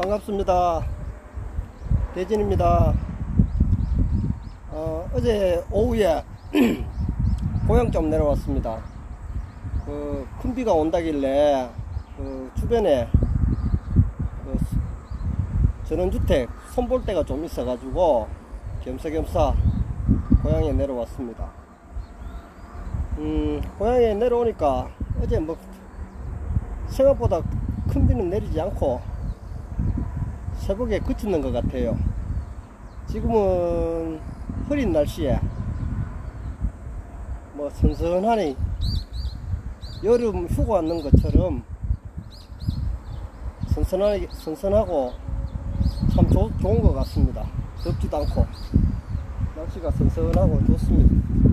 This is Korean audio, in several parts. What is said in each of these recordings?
반갑습니다. 대진입니다. 어, 어제 오후에 고향 좀 내려왔습니다. 그, 큰 비가 온다길래 그 주변에 그 전원주택 손볼 데가 좀 있어가지고 겸사겸사 고향에 내려왔습니다. 음, 고향에 내려오니까 어제 뭐 생각보다 큰 비는 내리지 않고 새벽에 그치는 것 같아요. 지금은 흐린 날씨에 뭐 선선하니 여름 휴가 왔는 것처럼 선선하게 선선하고 참 좋, 좋은 것 같습니다. 덥지도 않고 날씨가 선선하고 좋습니다.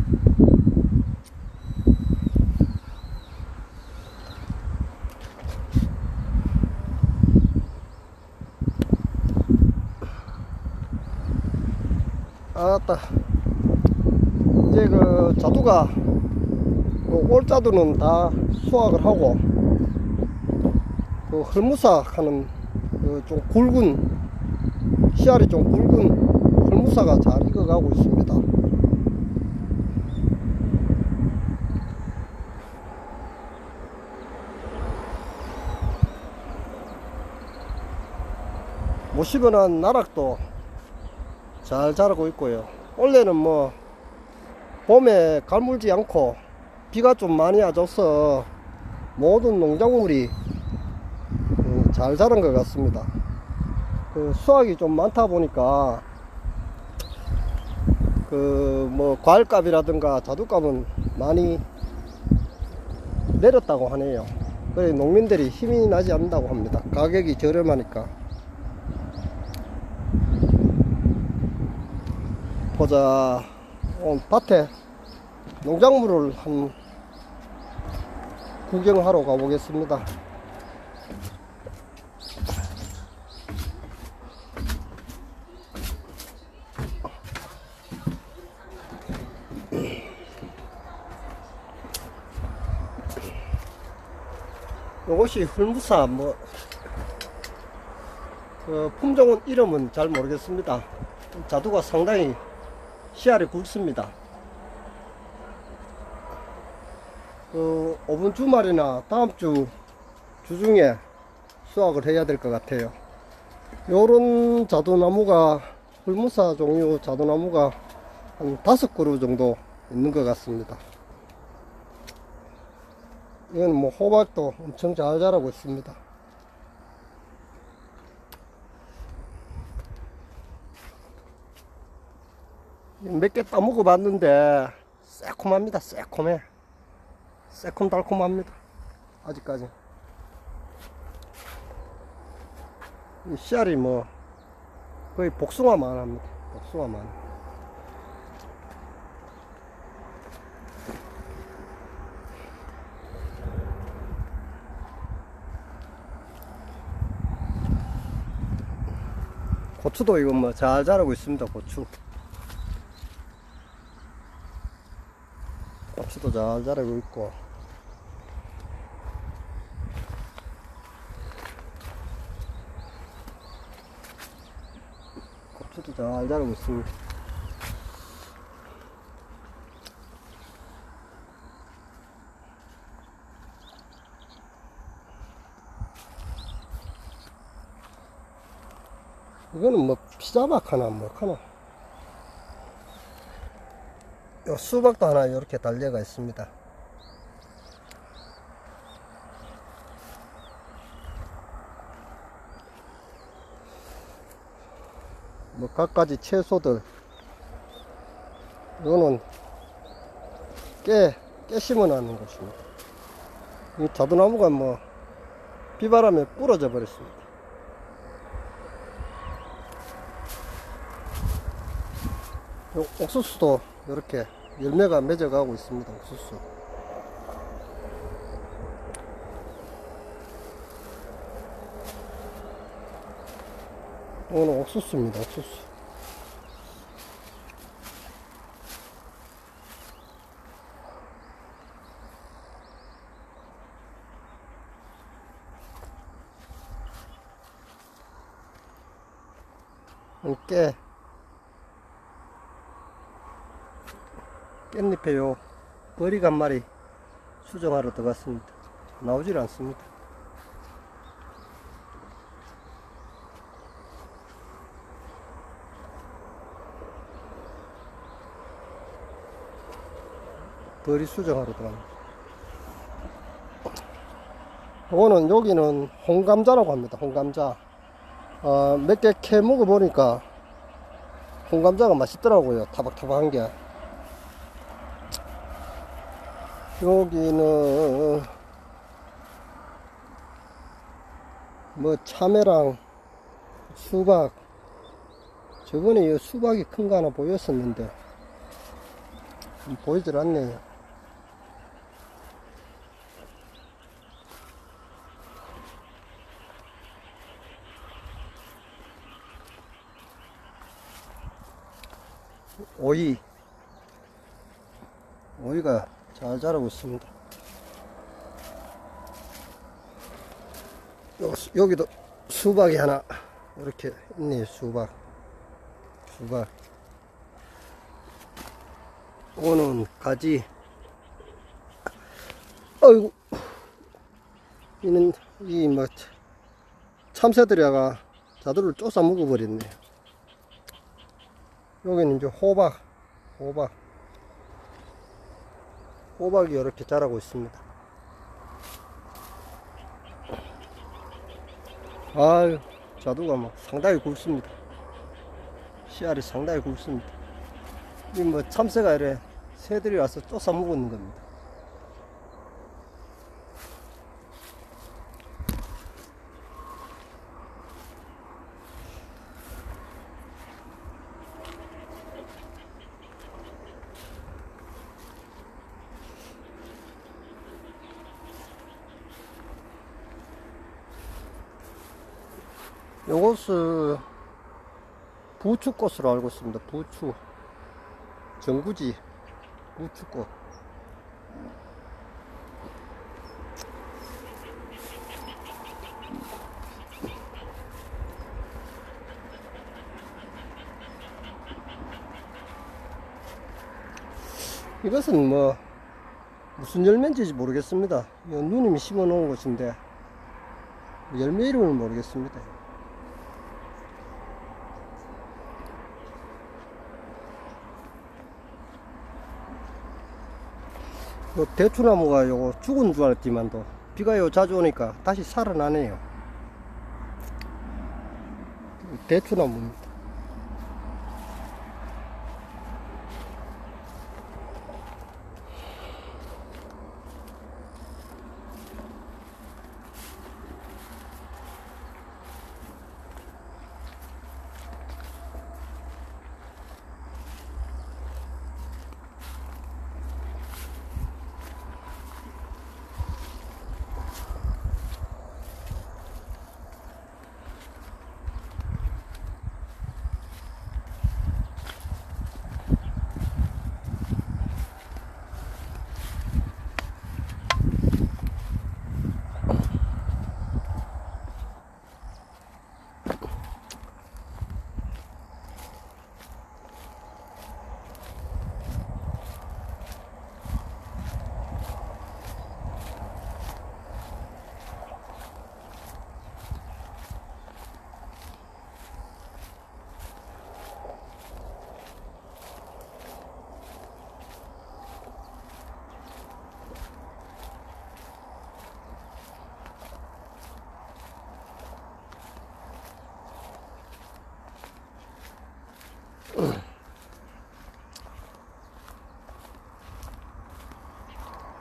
아따 이제 그 자두가 그 올 자두는 다 수확을 하고 그 헐무삭 하는 그 좀 굵은 씨알이 좀 굵은 헐무사가 잘 익어가고 있습니다. 못 심어놓은 나락도 잘 자라고 있고요. 원래는 뭐 봄에 갈물지 않고 비가 좀 많이 와줘서 모든 농작물이 음, 잘 자란 것 같습니다. 그 수확이 좀 많다 보니까 그 뭐 과일값이라든가 자두값은 많이 내렸다고 하네요. 그래 농민들이 힘이 나지 않는다고 합니다. 가격이 저렴하니까. 보자. 오늘 밭에 농작물을 한 구경하러 가보겠습니다. 요것이 hul무사 뭐그 품종은 이름은 잘 모르겠습니다. 자두가 상당히 씨알이 굵습니다. 그 5분 주말이나 다음 주 주중에 수확을 해야 될 것 같아요. 요런 자두나무가 hul무사 종류 자두나무가 한 다섯 그루 정도 있는 것 같습니다. 이건 뭐 호박도 엄청 잘 자라고 있습니다. 몇 개 따먹어 봤는데 새콤합니다. 새콤해. 새콤달콤합니다. 아직까지. 이 씨알이 뭐 거의 복숭아만 합니다. 복숭아만. 고추도 이거 뭐잘 자라고 있습니다. 고추. 고추도 잘 자라고 있고. 고추도 잘 자라고 있습니다. 이거는 뭐 피자박 하나 뭐 하나 요 수박도 하나 이렇게 달려가 있습니다. 뭐 갖가지 채소들 이거는 깨, 깨 심어놨는 것입니다. 이 자두나무가 뭐 비바람에 부러져 버렸습니다. 요 옥수수도 이렇게 열매가 맺어가고 있습니다. 옥수수. 오늘 옥수수입니다. 옥수수. 깨 깻잎에 요. 버리가 한 마리 수정하러 들어갔습니다. 나오질 않습니다. 버리 수정하러 들어갑니다. 이거는 여기는 홍감자라고 합니다. 홍감자. 어, 몇개 캐 먹어보니까 홍감자가 맛있더라고요. 타박타박한 게. 여기는 뭐 참외랑 수박 저번에 이 수박이 큰 거 하나 보였었는데 보이질 않네요. 오이 오이가 잘 자라고 있습니다. 요, 여기도 수박이 하나 이렇게 있네요 수박. 수박. 오는 가지. 어이구 이는 이 뭐 참새들이가 자두를 쫓아 먹어버렸네요 여기는 이제 호박, 호박. 호박이 이렇게 자라고 있습니다. 아유, 자두가 막 상당히 굵습니다. 씨알이 상당히 굵습니다. 이뭐 참새가 이래 새들이 와서 쫓아 먹는 겁니다. 요것은 부추꽃으로 알고 있습니다. 부추. 정구지. 부추꽃. 이것은 뭐 무슨 열매인지 모르겠습니다. 이거 누님이 심어 놓은 것인데 열매 이름을 모르겠습니다. 요 대추나무가 요거 죽은 줄 알았지만도 비가 요 자주 오니까 다시 살아나네요. 대추나무입니다.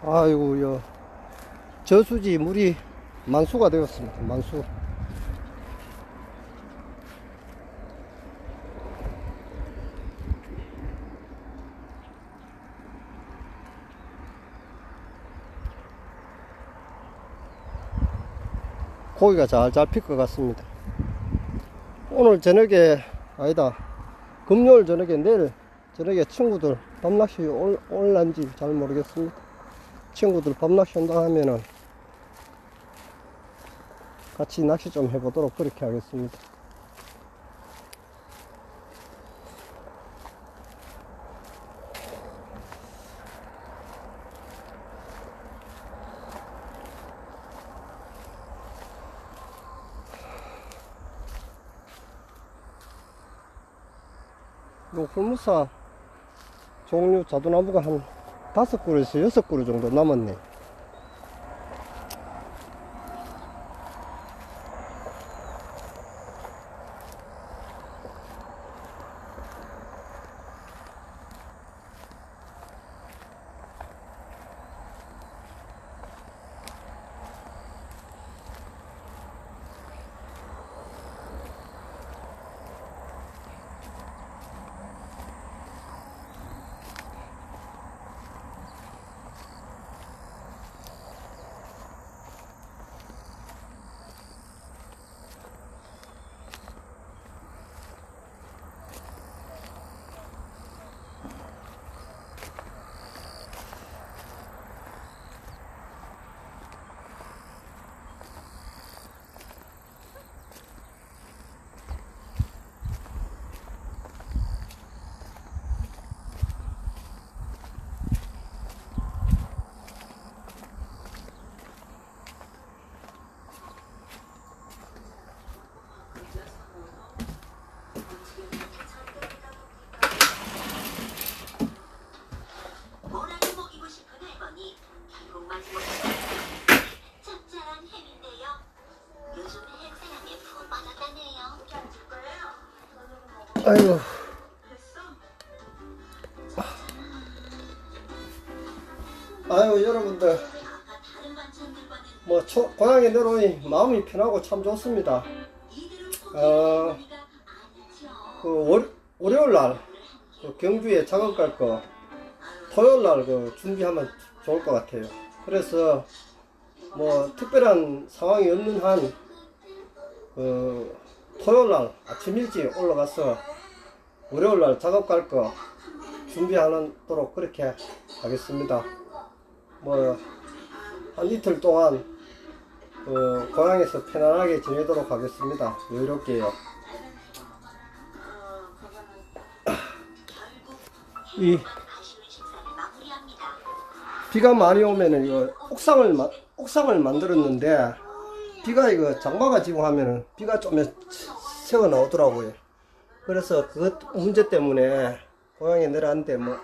아이고, 요, 저수지 물이 만수가 되었습니다. 만수. 고기가 잘 잡힐 것 같습니다. 오늘 저녁에, 아니다. 금요일 저녁에 내일 저녁에 친구들 밤낚시 올, 올란지 잘 모르겠습니다. 친구들 밤낚시한다 하면은 같이 낚시 좀 해보도록 그렇게 하겠습니다. 요 홀무사 종류 자두나무가 한 다섯 그루에서 여섯 그루 정도 남았네. 뭐라도 먹이고 싶은 할머니 결국 마지막 짭짤한 햄인데요 요즘 햄 사랑에 푹 빠졌다네요 줄 거예요? 아이고. 아유 여러분들 뭐 초, 고향에 내려오니 마음이 편하고 참 좋습니다. 어, 그 월, 월요일 날 그 경주에 작업 갈 거 토요일 날 그 준비하면 좋을 것 같아요. 그래서 뭐 특별한 상황이 없는 한 그 토요일 날 아침 일찍 올라가서 월요일 날 작업 갈 거 준비하도록 그렇게 하겠습니다. 뭐 한 이틀 동안 그 고향에서 편안하게 지내도록 하겠습니다. 여유롭게요. 이 비가 많이 오면은 이거 옥상을 마, 옥상을 만들었는데 비가 이거 장마가 지금 하면은 비가 좀 새어 나오더라고요. 그래서 그 문제 때문에 고향에 내려왔는데 뭐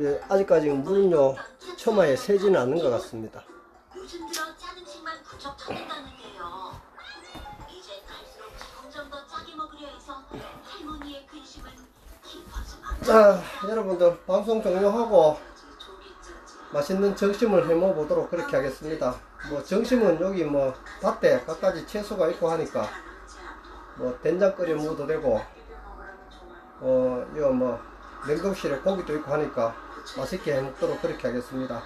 예, 아직까지 물은요 처마에 새지는 않는 것 같습니다. 요즘 들어 짠 음식만 부쩍 터진다는데요 이제 갈수록 점점 더 짜게 먹으려 해서 할머니의 근심은 깊어져 자 여러분들 방송 종료하고 맛있는 점심을 해 먹어 보도록 그렇게 하겠습니다. 뭐 점심은 여기 뭐 밭에 갖가지 채소가 있고 하니까 뭐 된장 끓여 먹어도 되고 어 이거 뭐 냉동실에 고기도 있고 하니까 맛있게 해 먹도록 그렇게 하겠습니다.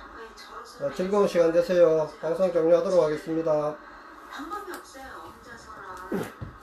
어, 즐거운 시간 되세요. 방송 종료하도록 하겠습니다. 방법이 없어요 혼자서는